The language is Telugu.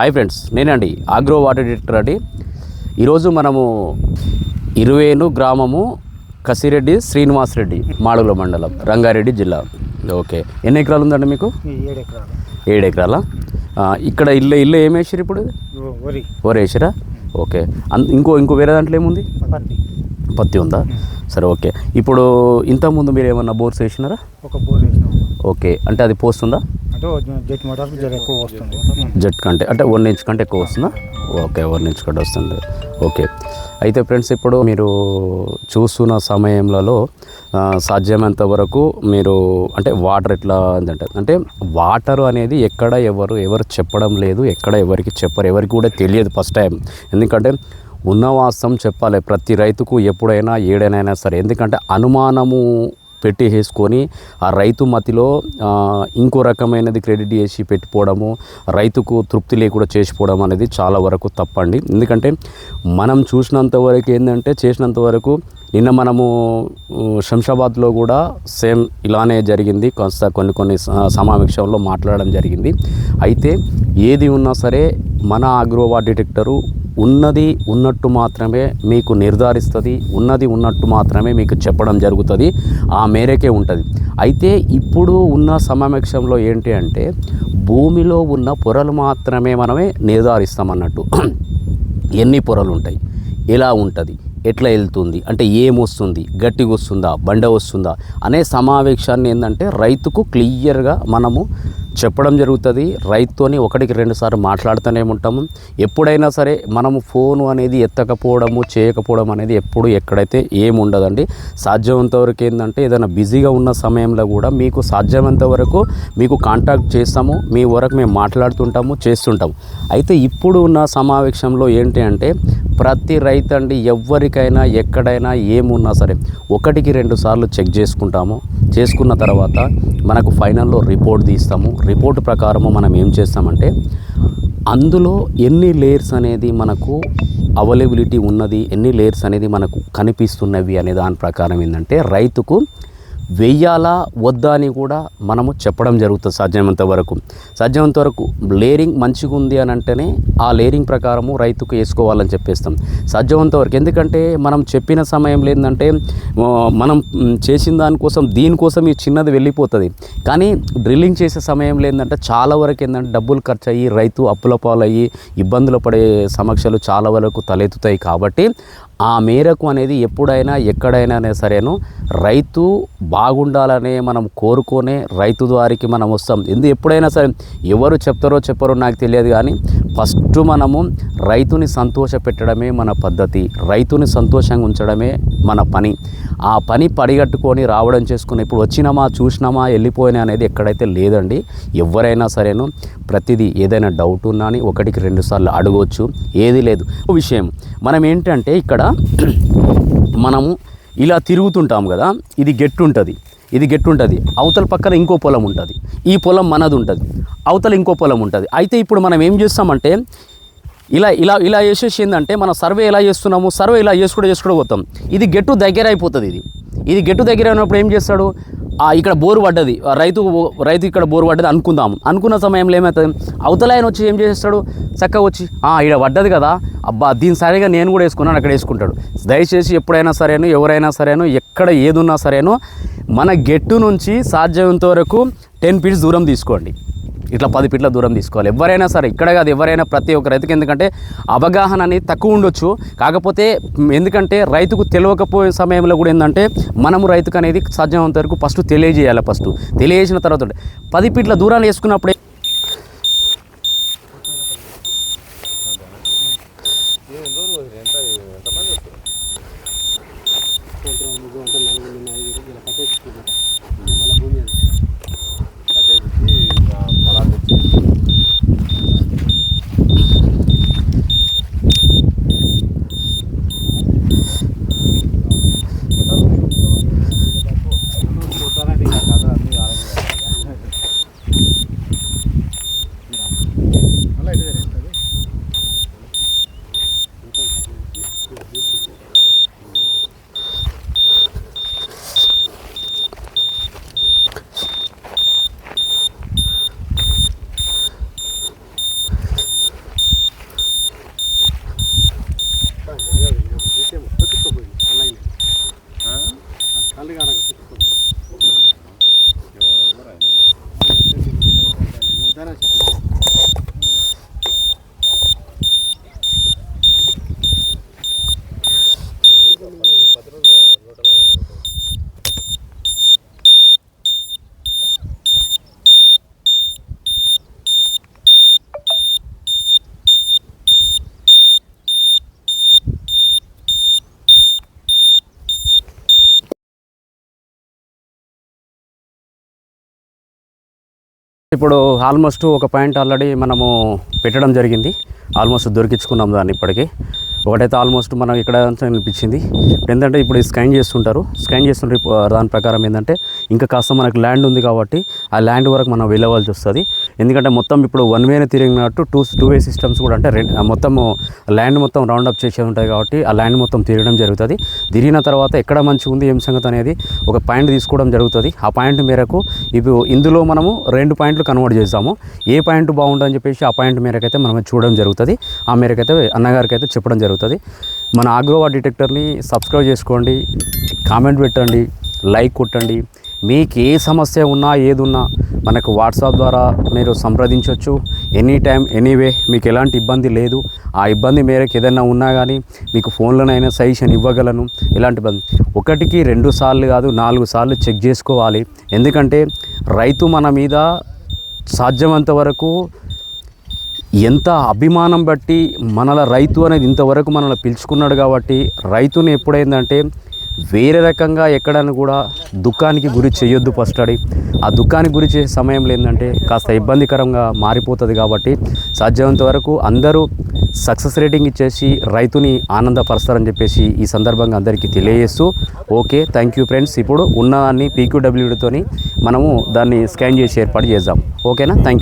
హాయ్ ఫ్రెండ్స్ నేనండి ఆగ్రో వాటర్ డిటెక్టర్ అండి. ఈరోజు మనము ఇరువేను గ్రామము కసిరెడ్డి శ్రీనివాస్ రెడ్డి మాడుగుల మండలం రంగారెడ్డి జిల్లా. ఓకే ఎన్ని ఎకరాలు ఉందండి మీకు? ఏడు ఎకరాలు? ఇక్కడ ఇల్లు ఇల్లు ఏం వేసారు ఇప్పుడు? వరి. వేసారా ఓకే అన్ ఇంకో ఇంకో వేరే దాంట్లో ఏముంది? పత్తి. పత్తి ఉందా? సరే ఓకే. ఇప్పుడు ఇంతకుముందు మీరు ఏమన్నా బోర్స్ వేసినారా? ఒక బోర్ ఓకే అంటే అది పోస్తుందా? అంటే జెట్ మోటార్ జర ఎక్కువ వస్తుంది. జెట్ కంటే అంటే వన్ ఇంచ్ కంటే ఎక్కువ వస్తుందా? ఓకే వన్ ఇంచ్ కంటే వస్తుంది. ఓకే. అయితే ఫ్రెండ్స్ ఇప్పుడు మీరు చూస్తున్న సమయంలో సాధ్యమైనంత వరకు మీరు అంటే వాటర్ ఎట్లా అంటే అంటే వాటర్ అనేది ఎక్కడ ఎవరు ఎవరు చెప్పడం లేదు ఎక్కడ ఎవరికి చెప్పరు ఎవరికి కూడా తెలియదు ఫస్ట్ టైం ఎందుకంటే ఉన్న వాస్తవం చెప్పాలి ప్రతి రైతుకు ఎప్పుడైనా ఏడైనా సరే. ఎందుకంటే అనుమానము పెట్టి వేసుకొని ఆ రైతు మతిలో ఇంకో రకమైనది క్రెడిట్ చేసి పెట్టిపోవడము రైతుకు తృప్తి లేకుండా చేసిపోవడం అనేది చాలా వరకు తప్పండి. ఎందుకంటే మనం చూసినంత వరకు ఏంటంటే చేసినంత వరకు నిన్న మనము శంషాబాద్లో కూడా సేమ్ ఇలానే జరిగింది. కొంత కొన్ని కొన్ని సమావేశంలో మాట్లాడడం జరిగింది. అయితే ఏది ఉన్నా సరే మన అగ్రోవా డిటెక్టరు ఉన్నది ఉన్నట్టు మాత్రమే మీకు నిర్ధారిస్తుంది ఉన్నది ఉన్నట్టు మాత్రమే మీకు చెప్పడం జరుగుతుంది ఆ మేరకే ఉంటుంది. అయితే ఇప్పుడు ఉన్న సమావేశంలో ఏంటి అంటే భూమిలో ఉన్న పొరలు మాత్రమే మనమే నిర్ధారిస్తామన్నట్టు. ఎన్ని పొరలు ఉంటాయి ఎలా ఉంటుంది? ఎట్లా వెళ్తుంది? అంటే ఏమొస్తుంది? గట్టిగా వస్తుందా బండ వస్తుందా అనే సమావేశాన్ని ఏంటంటే రైతుకు క్లియర్గా మనము చెప్పడం జరుగుతుంది. రైతుతోని ఒకటికి రెండు సార్లు మాట్లాడుతూనే ఉంటాము ఎప్పుడైనా సరే మనము ఫోను అనేది ఎత్తకపోవడము చేయకపోవడం అనేది ఎప్పుడు ఎక్కడైతే ఏముండదండి. సాధ్యమంత వరకు ఏంటంటే ఏదైనా బిజీగా ఉన్న సమయంలో కూడా మీకు సాధ్యమంత వరకు మీకు కాంటాక్ట్ చేస్తాము. మీ వరకు మేము మాట్లాడుతుంటాము చేస్తుంటాము. అయితే ఇప్పుడు ఉన్న సమావేశంలో ఏంటి అంటే ప్రతి రైతు అండి ఎవరికైనా ఎక్కడైనా ఏమున్నా సరే ఒకటికి రెండు సార్లు చెక్ చేసుకుంటాము. చేసుకున్న తర్వాత మనకు ఫైనల్లో రిపోర్ట్ తీస్తాము. రిపోర్ట్ ప్రకారము మనం ఏం చేస్తామంటే అందులో ఎన్ని లేయర్స్ అనేది మనకు అవైలబిలిటీ ఉన్నది ఎన్ని లేయర్స్ అనేది మనకు కనిపిస్తున్నవి అనే దాని ప్రకారం ఏంటంటే రైతుకు వెయ్యాలా వద్దా అని కూడా మనము చెప్పడం జరుగుతుంది సాధ్యమైనంత వరకు. సాధ్యమైనంత వరకు లేరింగ్ మంచిగా ఉంది అని అంటేనే ఆ లేరింగ్ ప్రకారము రైతుకు వేసుకోవాలని చెప్పేస్తాం. సాధ్యమైనంత వరకు ఎందుకంటే మనం చెప్పిన సమయం లేదంటే మనం చేసిన దానికోసం దీనికోసం ఈ చిన్నది వెళ్ళిపోతుంది. కానీ డ్రిల్లింగ్ చేసే సమయం లేదంటే చాలా వరకు ఏంటంటే డబ్బులు ఖర్చు అయ్యి రైతు అప్పుల పాలయ్యి ఇబ్బందులు పడే సమస్యలు చాలా వరకు తలెత్తుతాయి కాబట్టి ఆ మేరకు అనేది ఎప్పుడైనా ఎక్కడైనా సరేను రైతు బాగుండాలనే మనం కోరుకునే రైతు ద్వారికి మనం వస్తాం. ఎందు ఎప్పుడైనా సరే ఎవరు చెప్తారో చెప్పరో నాకు తెలియదు కానీ ఫస్ట్ మనము రైతుని సంతోష పెట్టడమే మన పద్ధతి రైతుని సంతోషంగా ఉంచడమే మన పని. ఆ పని పడిగట్టుకొని రావడం చేసుకుని ఇప్పుడు వచ్చినామా చూసినామా వెళ్ళిపోయినా అనేది ఎక్కడైతే లేదండి ఎవరైనా సరేను ప్రతిదీ ఏదైనా డౌట్ ఉన్నా అని ఒకటికి రెండు సార్లు అడగవచ్చు ఏది లేదు. విషయం మనం ఏంటంటే ఇక్కడ మనము ఇలా తిరుగుతుంటాం కదా ఇది గెట్టు ఉంటుంది ఇది గెట్టు ఉంటుంది అవతల పక్కన ఇంకో పొలం ఉంటుంది ఈ పొలం మనది ఉంటుంది అవతల ఇంకో పొలం ఉంటుంది. అయితే ఇప్పుడు మనం ఏం చేస్తామంటే ఇలా ఇలా ఇలా చేసేసి ఏంటంటే మనం సర్వే ఎలా చేస్తున్నాము సర్వే ఇలా చేసుకుంటూ చేసుకుంటూ పోతాం. ఇది గెట్టు దగ్గర అయిపోతుంది ఇది. ఇది గెట్టు దగ్గర అయినప్పుడు ఏం చేస్తాడు? ఇక్కడ బోరు పడ్డది. ఆ రైతు రైతు ఇక్కడ బోరు పడ్డది అనుకుందాము. అనుకున్న సమయంలో ఏమవుతుంది? అవతల ఆయన వచ్చి ఏం చేస్తాడు? చక్కగా వచ్చి "ఆ, ఈడ పడ్డది కదా. అబ్బా దీని సరిగా నేను కూడా వేసుకున్నాను అక్కడ వేసుకుంటాడు. దయచేసి ఎప్పుడైనా సరేను ఎవరైనా సరేను ఎక్కడ ఏదున్నా సరేను మన గెట్టు నుంచి సాధ్యమైనంత వరకు టెన్ ఫీట్స్ దూరం తీసుకోండి. ఇట్లా పది పిట్ల దూరం తీసుకోవాలి. ఎవరైనా సరే ఇక్కడ కాదు ఎవరైనా ప్రతి ఒక్క రైతుకి ఎందుకంటే అవగాహన అనేది తక్కువ ఉండొచ్చు. కాకపోతే ఎందుకంటే రైతుకు తెలియకపోయే సమయంలో కూడా ఏంటంటే మనము రైతుకు అనేది సాధ్యమంత వరకు ఫస్ట్ తెలియజేయాలి ఫస్ట్ తెలియజేసిన తర్వాత పది పిట్ల దూరాన్ని వేసుకున్నప్పుడే రైతు జరుగుతుంది Gracias. ఇప్పుడు ఆల్మోస్ట్ ఒక పాయింట్ ఆల్రెడీ మనము పెట్టడం జరిగింది. ఆల్మోస్ట్ దొరికించుకున్నాం దాన్ని ఇప్పటికీ. ఒకటైతే ఆల్మోస్ట్ మనం ఇక్కడ అనిపించింది ఇప్పుడు ఏంటంటే ఇప్పుడు స్కాన్ చేస్తుంటారు. స్కాన్ చేస్తుంటే దాని ప్రకారం ఏంటంటే ఇంకా కాస్త మనకు ల్యాండ్ ఉంది కాబట్టి ఆ ల్యాండ్ వరకు మనం వెళ్ళవలసి వస్తుంది. ఎందుకంటే మొత్తం ఇప్పుడు వన్ వేనే తిరిగినట్టు టూ టూ వే సిస్టమ్స్ కూడా అంటే రెండు మొత్తము ల్యాండ్ మొత్తం రౌండ్ అప్ చేసేది ఉంటుంది కాబట్టి ఆ ల్యాండ్ మొత్తం తిరగడం జరుగుతుంది. తిరిగిన తర్వాత ఎక్కడ మంచిగా ఉంది ఏం సంగతి అనేది ఒక పాయింట్ తీసుకోవడం జరుగుతుంది. ఆ పాయింట్ మేరకు ఇప్పుడు ఇందులో మనము రెండు పాయింట్లు కన్వర్ట్ చేస్తాము. ఏ పాయింట్ బాగుంటుందని చెప్పేసి ఆ పాయింట్ మేరకు అయితే మనం చూడడం జరుగుతుంది. ఆ మేరకు అయితే అన్నగారికి అయితే చెప్పడం జరుగుతుంది. మన ఆగ్రోవా డిటెక్టర్ని సబ్స్క్రైబ్ చేసుకోండి. కామెంట్ పెట్టండి. లైక్ కొట్టండి. మీకు ఏ సమస్య ఉన్నా ఏదున్నా మనకు వాట్సాప్ ద్వారా మీరు సంప్రదించవచ్చు ఎనీ టైం ఎనీవే మీకు ఎలాంటి ఇబ్బంది లేదు. ఆ ఇబ్బంది మేరకు ఏదైనా ఉన్నా కానీ మీకు ఫోన్లోనైనా సజెషన్ ఇవ్వగలను. ఇలాంటి ఇబ్బంది. ఒకటికి రెండు సార్లు కాదు నాలుగు సార్లు చెక్ చేసుకోవాలి. ఎందుకంటే రైతు మన మీద సాధ్యమంత వరకు ఎంత అభిమానం బట్టి మనల రైతు అనేది ఇంతవరకు మనల్ని పిలుచుకున్నాడు కాబట్టి రైతుని ఎప్పుడైందంటే వేరే రకంగా ఎక్కడైనా కూడా దుఃఖానికి గురి చేయొద్దు ఫస్ట్ అడి ఆ దుఃఖానికి గురి చేసే సమయంలో ఏంటంటే కాస్త ఇబ్బందికరంగా మారిపోతుంది కాబట్టి సాధ్యమైనంత వరకు అందరూ సక్సెస్ రేటింగ్ ఇచ్చేసి రైతుని ఆనందపరుస్తారని చెప్పేసి ఈ సందర్భంగా అందరికీ తెలియజేస్తూ ఓకే థ్యాంక్ యూ ఫ్రెండ్స్ ఇప్పుడు ఉన్నదాన్ని పీక్యూడబ్ల్యూడితోని మనము దాన్ని స్కాన్ చేసి ఏర్పాటు చేద్దాం. ఓకేనా? Thank you